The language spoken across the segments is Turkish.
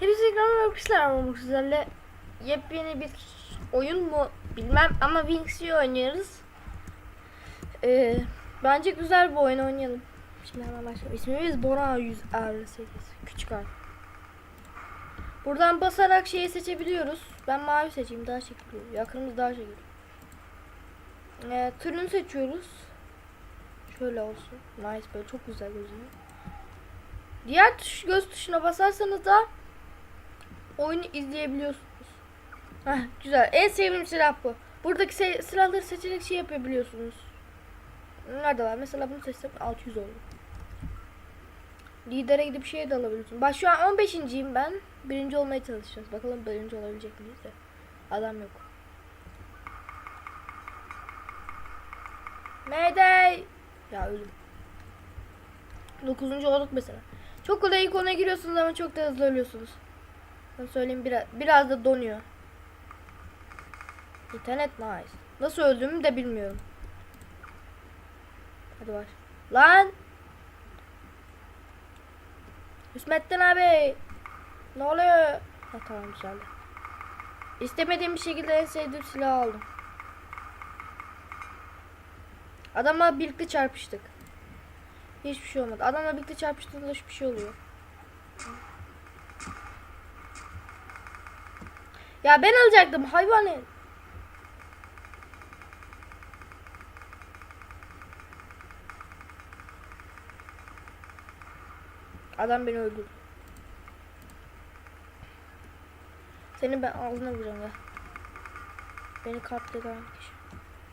Hepsi ekranı yapmışlar ama bu sizlerle yepyeni bir oyun mu bilmem ama Wings'i oynuyoruz. Ee, bence güzel bir oyun oynayalım. Şimdi hemen başlayalım. İsmimiz Bora 158. Küçük harf. Buradan basarak şeyi seçebiliyoruz. Ben mavi seçeyim daha şekilli. Yakınımız daha şekilli. Ee, türünü seçiyoruz. Şöyle olsun. Nice böyle çok güzel gözünüyor. Diğer tuş göz tuşuna basarsanız da oyunu izleyebiliyorsunuz. Heh, güzel. En sevdiğim silah bu. Buradaki se- silahları seçerek şey yapabiliyorsunuz. Nerede var? Mesela bunu seçsem 600 oldu. Lidere gidip şey de alabiliyorsun. Bak şu an 15.yim ben. Birinci olmaya çalışacağız. Bakalım birinci olabilecek miyiz de. Adam yok. Mayday! Ya öldüm. 9. olduk mesela. Çok kolay ilk ona giriyorsunuz ama çok da hızlı ölüyorsunuz. Ben söyleyeyim biraz, biraz da donuyor. İnternet nice. Nasıl öldüğümü de bilmiyorum. Hadi baş. Lan! Hüsmettin abi! Ne oluyor? Ha tamam güzeldi. İstemediğim bir şekilde en sevdiğim silahı aldım. Adamla birlikte çarpıştık. Hiçbir şey olmadı. Adamla birlikte çarpıştığında hiçbir şey oluyor. Ya ben alacaktım hayvan el. Adam beni öldürdü. Seni ben ağzına vuracağım ya. Beni katleden kişi.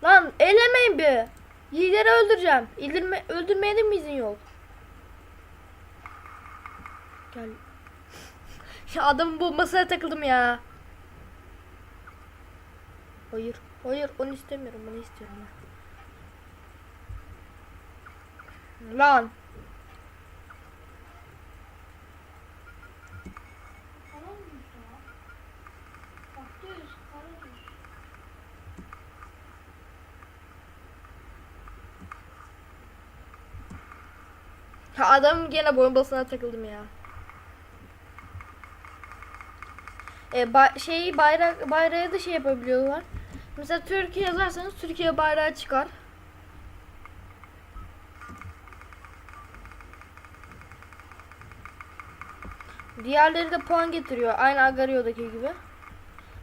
Lan ellemeyin bir. Lideri öldüreceğim. İldirme, öldürmeye de mi izin yok? Gel. ya adamın bombasına takıldım ya. Hayır. Hayır onu istemiyorum. Bunu istiyorum. Lan. Ha adam gene bombasına takıldım ya. E, ba- şeyi bayrak bayrağı da şey yapabiliyorlar. Mesela Türkiye yazarsanız Türkiye bayrağı çıkar. Diğerleri de puan getiriyor. Aynı Agario'daki gibi.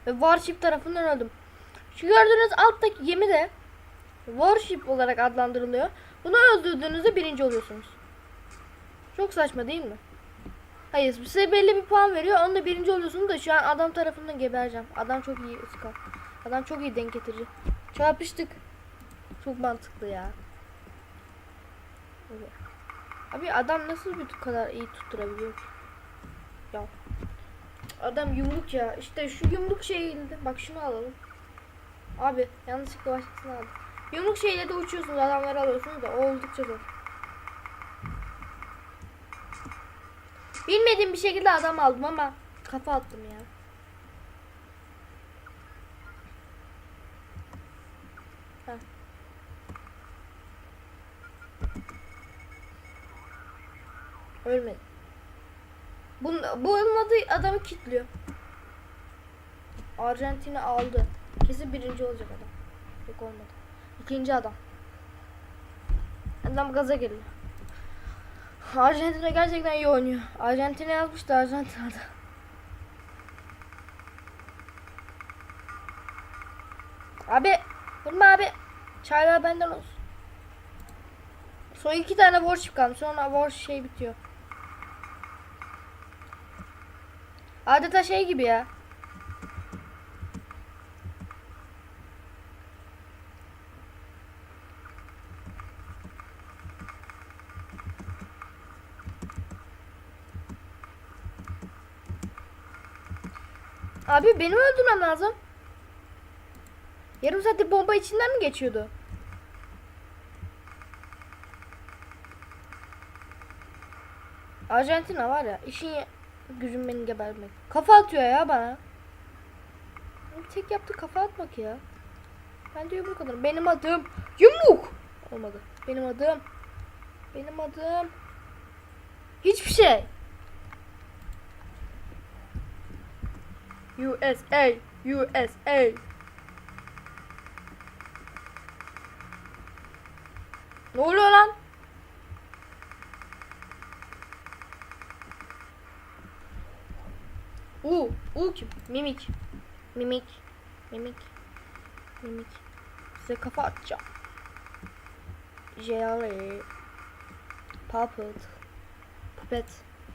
Ve Warship tarafından öldüm. Şu gördüğünüz alttaki gemi de Warship olarak adlandırılıyor. Bunu öldürdüğünüzde birinci oluyorsunuz. Çok saçma değil mi? Hayır size belli bir puan veriyor. Onda birinci oluyorsunuz da şu an adam tarafından gebereceğim. Adam çok iyi ıska. Adam çok iyi denk getirici. Çarpıştık. Çok mantıklı ya. Abi adam nasıl bir kadar iyi tutturabiliyor ki? Ya. Adam yumruk ya. İşte şu yumruk şeyinde. Bak şunu alalım. Abi yanlışlıkla başkasını aldım. Yumruk şeyle de uçuyorsunuz. Adamları alıyorsunuz da oldukça zor. Bilmediğim bir şekilde adam aldım ama kafa attım ya. Heh. Ölmedi. Bunun, bunun adı adamı kilitliyor. Arjantin'i aldı. Kesin birinci olacak adam. Yok olmadı. İkinci adam. Adam gaza geliyor. Arjantin'e gerçekten iyi oynuyor. Arjantin'e yazmıştı Arjantin adı. Abi vurma abi. Çaylar benden olsun. Son iki tane warship kalmış. Sonra warship şey bitiyor. Adeta şey gibi ya. Abi benim öldürmem lazım. Yarım saattir bomba içinden mi geçiyordu? Arjantina var ya işin gücüm beni gebermek. Kafa atıyor ya bana. Tek yaptı kafa atmak ya. Ben de yumruk alırım. Benim adım yumruk. Olmadı. Benim adım. Benim adım. Hiçbir şey. USA, USA. Ne oluyor lan? U, U kim? Mimik. Mimik. Mimik. Mimik. Size kafa atacağım. Jelly. Puppet. Pipet.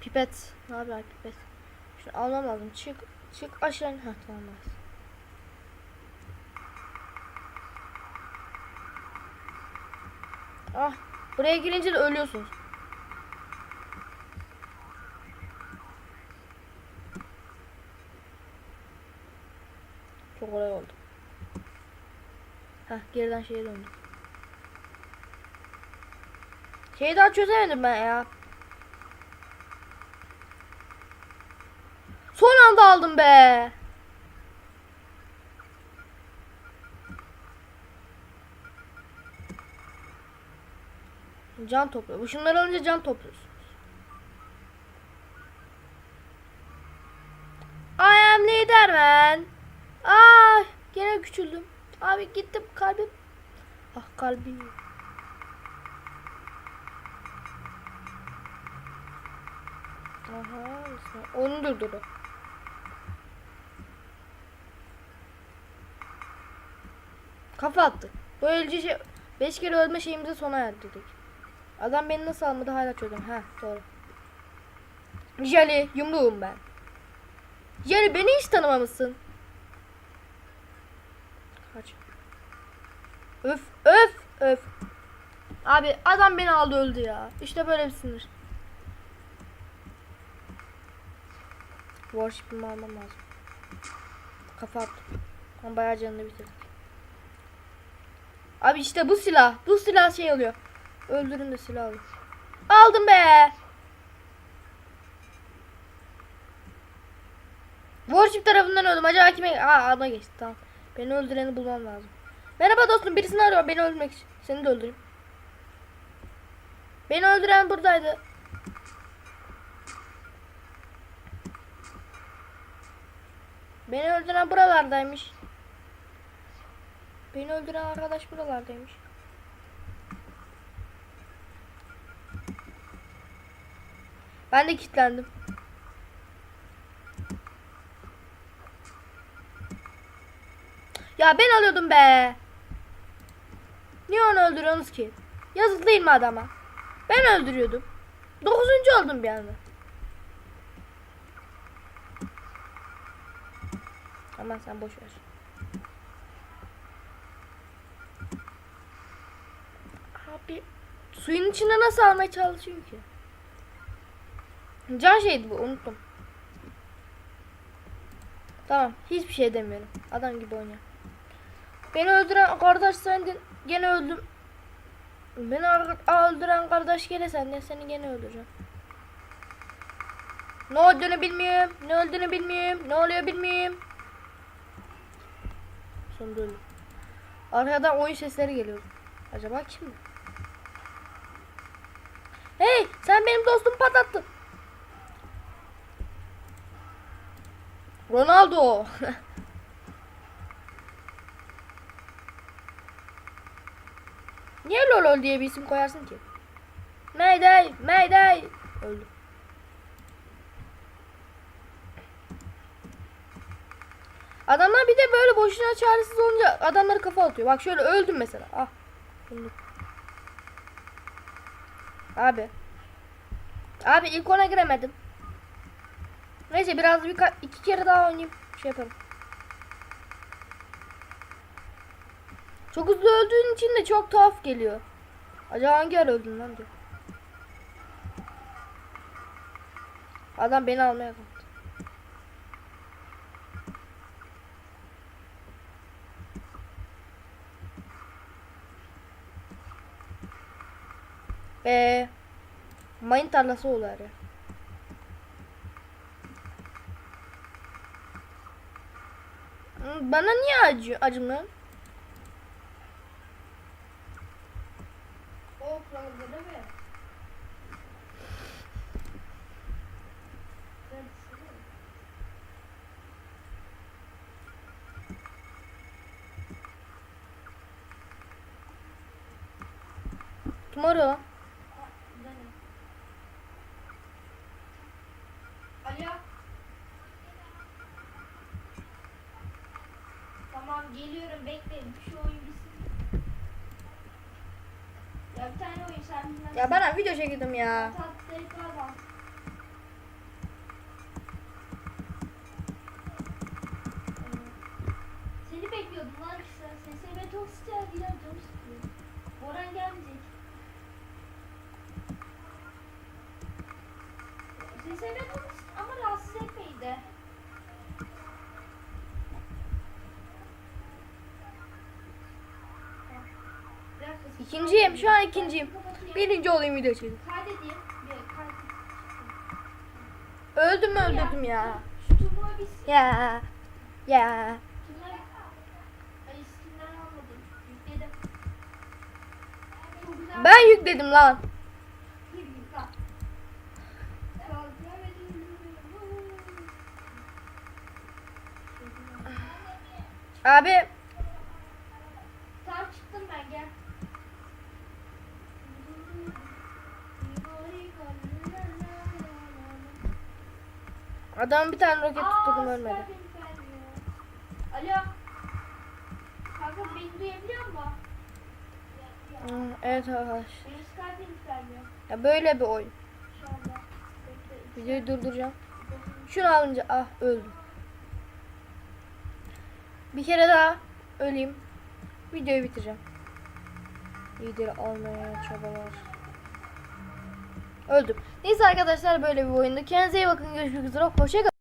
Pipet. Ne haber pipet? Şunu almam lazım. Çık. Çık aşağı. Heh tamam. Ah. Buraya girince de ölüyorsunuz. Çok oldu. Heh geriden şeye döndüm. Şeyi daha çözemedim ben ya. Son anda aldım be. Can topluyor. Bu şunları alınca can topluyorsunuz. Küçüldüm. Abi gittim kalbim. Ah kalbim. Aha, onu durdurdu. Kafa attı. Böylece şey, beş kere ölme şeyimizi sona erdirdik. Adam beni nasıl almadı hala çözdüm. Ha doğru. Jelly yumruğum ben. Jelly beni hiç tanımamışsın. Kaç. Öf öf öf. Abi adam beni aldı öldü ya. İşte böyle bir sinir. Warship'imi almam lazım. Kafa attım. Ama bayağı canını bitirdik. Abi işte bu silah. Bu silah şey oluyor. Öldürün de silah alın. Aldım be. Warship tarafından öldüm. Acaba kime? Aa ana geçti tamam. Beni öldüreni bulmam lazım. Merhaba dostum birisini arıyor beni öldürmek için. Seni de öldüreyim. Beni öldüren buradaydı. Beni öldüren buralardaymış. Beni öldüren arkadaş buralardaymış. Ben de kilitlendim. Ya ben alıyordum be. Niye onu öldürüyorsunuz ki? Yazık değil mi adama? Ben öldürüyordum. Dokuzuncu oldum bir anda. Aman sen boş ver. Abi suyun içine nasıl almaya çalışıyor ki? Can şeydi bu unuttum. Tamam hiçbir şey demiyorum. Adam gibi oynuyor. Beni öldüren kardeş sendin. Gene öldüm. Beni öldüren kardeş gene sendin. Seni gene öldüreceğim. Ne olduğunu bilmiyorum. Ne olduğunu bilmiyorum. Ne oluyor bilmiyorum. Sonunda öldüm. Arkadan oyun sesleri geliyor. Acaba kim? Hey sen benim dostumu patlattın. Ronaldo. Niye LOL diye bir isim koyarsın ki? Mayday, Mayday. Öldü. Adamlar bir de böyle boşuna çaresiz olunca adamları kafa atıyor. Bak şöyle öldüm mesela. Ah. Öldüm. Abi. Abi ilk ona giremedim. Neyse biraz bir iki kere daha oynayayım. Şey yaparım. Çok hızlı öldüğün için de çok tuhaf geliyor. Acaba hangi ara öldün lan diyor. Adam beni almaya kalktı. Eee mayın tarlası oluyor ya. Bana niye acı acımıyorsun? O programda değil mi? Alo. Tamam geliyorum bekleyin. Şu oyun bitsin. Ya bir tane oyun sen bilmezsin. Ya ben video çektim ya. Tatlı. Seni bekliyordum lan kısa. SSB çok sıcak ya canım sıkıyor. Boran gelmeyecek. Sıcak ama rahatsız de. Dakika, İkinciyim şu an ikinciyim. Birinci olayım video çekeyim. Kaydedeyim. Öldüm öldürdüm ya. Ya. Ya. Ben yükledim lan. Bir yükle. Abi Tamam çıktım ben gel. adam bir tane roket tutturdum Aa, ölmedi. Alo. Kanka beni duyabiliyor musun? Hı, Evet arkadaş. Ya böyle bir oyun. Videoyu durduracağım. Şunu alınca ah öldüm. Bir kere daha öleyim. Videoyu bitireceğim. Lideri almaya çabalar. Öldüm. Neyse arkadaşlar böyle bir oyundu. Kendinize iyi bakın. Görüşmek üzere. Hoşçakalın.